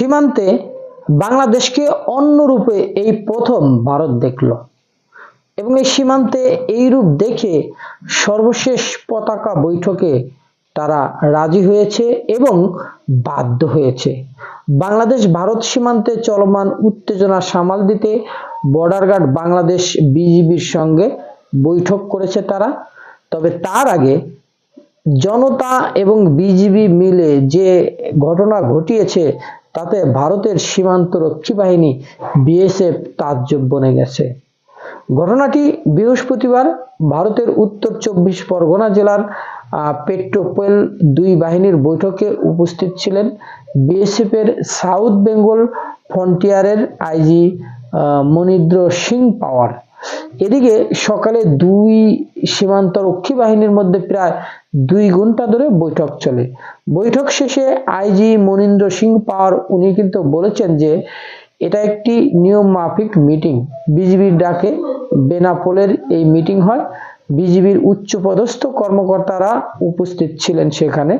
সীমান্তে বাংলাদেশকে অন্যরূপে এই প্রথম ভারত দেখল এবং এই সীমান্তে এই রূপ দেখে সর্বশেষ পতাকা বৈঠকে তারা রাজি হয়েছে এবং বাধ্য হয়েছে। বাংলাদেশ ভারত সীমান্তে চলমান উত্তেজনা সামাল দিতে বর্ডার গার্ড বাংলাদেশ বিজিবির সঙ্গে বৈঠক করেছে তারা। তবে তার আগে জনতা এবং বিজিবি মিলে যে ঘটনা ঘটিয়েছে তাতে ভারতের সীমান্ত রক্ষী বাহিনী বিএসএফ তাজ্জব বনে গেছে। ঘটনাটি বৃহস্পতিবার ভারতের উত্তর চব্বিশ পরগনা জেলার পেট্রোপোল দুই বাহিনীর বৈঠকে উপস্থিত ছিলেন বিএসএফ এর সাউথ বেঙ্গল ফ্রন্টিয়ারের আইজি মনিদ্র সিং পাওয়ার। এদিকে সকালে দুই সীমান্ত রক্ষী বাহিনীর মধ্যে প্রায় দুই ঘণ্টা ধরে বৈঠক চলে। বৈঠক শেষে আইজি মনিন্দ্র সিং পাওয়ার উনি কিন্তু বলেছেন যে, এটা একটি নিয়ম মাফিক মিটিং। বিজিবির ডাকে বেনাপোলের এই মিটিং হয়। বিজিবির উচ্চপদস্থ কর্মকর্তারা উপস্থিত ছিলেন সেখানে।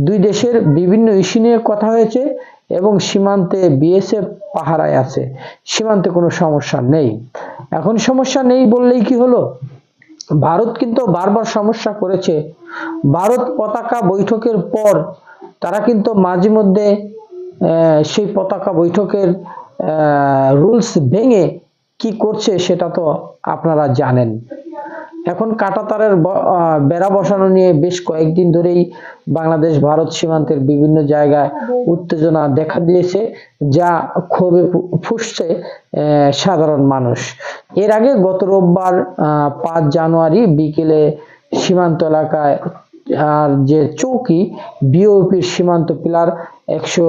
দুই দেশের বিভিন্ন ইস্যু নিয়ে কথা হয়েছে। এবং সীমান্তে বিএসএফ পাহারায় আছে। সীমান্তে কোনো সমস্যা নেই। এখন সমস্যা নেই বললেই কি হলো? ভারত কিন্তু বারবার সমস্যা করেছে। ভারত পতাকা বৈঠকের পর তারা কিন্তু মাঝে মধ্যে সেই পতাকা বৈঠকের রুলস ভেঙে কি করছে সেটা তো আপনারা জানেন। এখন কাটাতারের বেড়া বসানো নিয়ে বেশ কয়েকদিন ধরেই বাংলাদেশ ভারত সীমান্তের বিভিন্ন জায়গায় উত্তেজনা দেখা দিয়েছে, যা ক্ষোভে ফুঁসছে সাধারণ মানুষ। এর আগে গত রোববার পাঁচ জানুয়ারি বিকেলে সীমান্ত এলাকায়, আর যে চৌকি বিওপির সীমান্ত পিলার একশো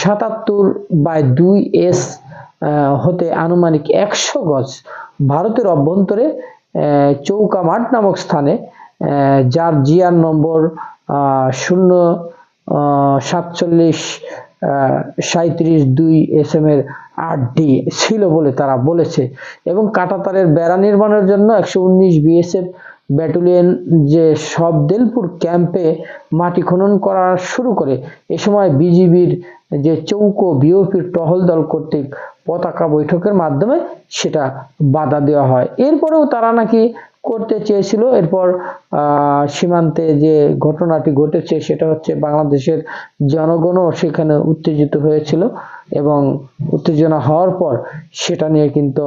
সাতাত্তর বাই দুই এস হতে আনুমানিক একশো গজ ভারতের অভ্যন্তরে আহ, চৌকা মাঠ নামক স্থানে যার জিআর নম্বর শূন্য সাতচল্লিশ সাঁত্রিশ দুই এস এম এর আট ডি ছিল বলে তারা বলেছে। এবং কাটাতারের বেড়া নির্মাণের জন্য একশো উনিশ বিএসএফ ব্যাটালিয়ন যে সব সবদেলপুর ক্যাম্পে মাটি খনন করা শুরু করে। এ সময় বিজিবির যে চৌকো বিওপির টহল দল কর্তৃক পতাকা বৈঠকের মাধ্যমে সেটা বাধা দেওয়া হয়। এরপরেও তারা নাকি করতে চেয়েছিল। এরপর সীমান্তে যে ঘটনাটি ঘটেছে সেটা হচ্ছে বাংলাদেশের জনগণও সেখানে উত্তেজিত হয়েছিল এবং উত্তেজনা হওয়ার পর সেটা নিয়ে কিন্তু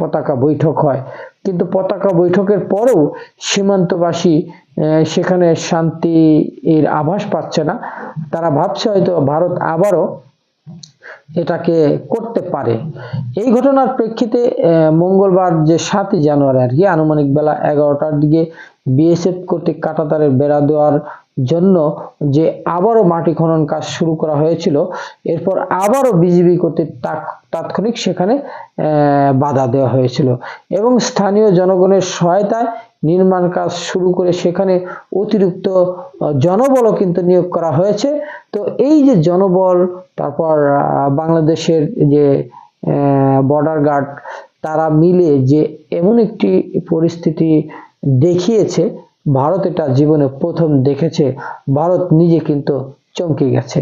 পতাকা বৈঠক হয়। কিন্তু পতাকা বৈঠকের পরেও সীমান্তবাসী সেখানে শান্তি এর আভাস পাচ্ছে না। তারা ভাবছে হয়তো ভারত আবারও এটাকে করতে পারে। এই ঘটনার প্রেক্ষিতে মঙ্গলবার যে সাতই জানুয়ারি আর কি, আনুমানিক বেলা এগারোটার দিকে বিএসএফ কর্তৃক কাটাতারের বেড়া দেওয়ার জন্য যে আবারও মাটি খনন কাজ শুরু করা হয়েছিল, এরপর আবারও বিজিবি কর্তৃক তাৎ- তাৎক্ষণিক সেখানে বাধা দেওয়া হয়েছিল এবং স্থানীয় জনগণের সহায়তায় নির্মাণ কাজ শুরু করে সেখানে অতিরিক্ত জনবলও কিন্তু নিয়োগ করা হয়েছে। তো এই যে জনবল, তারপর বাংলাদেশের যে বর্ডার গার্ড তারা মিলে যে এমন একটি পরিস্থিতি দেখিয়েছে ভারত এটা জীবনে প্রথম দেখেছে। ভারত নিজে কিন্তু চমকে গেছে।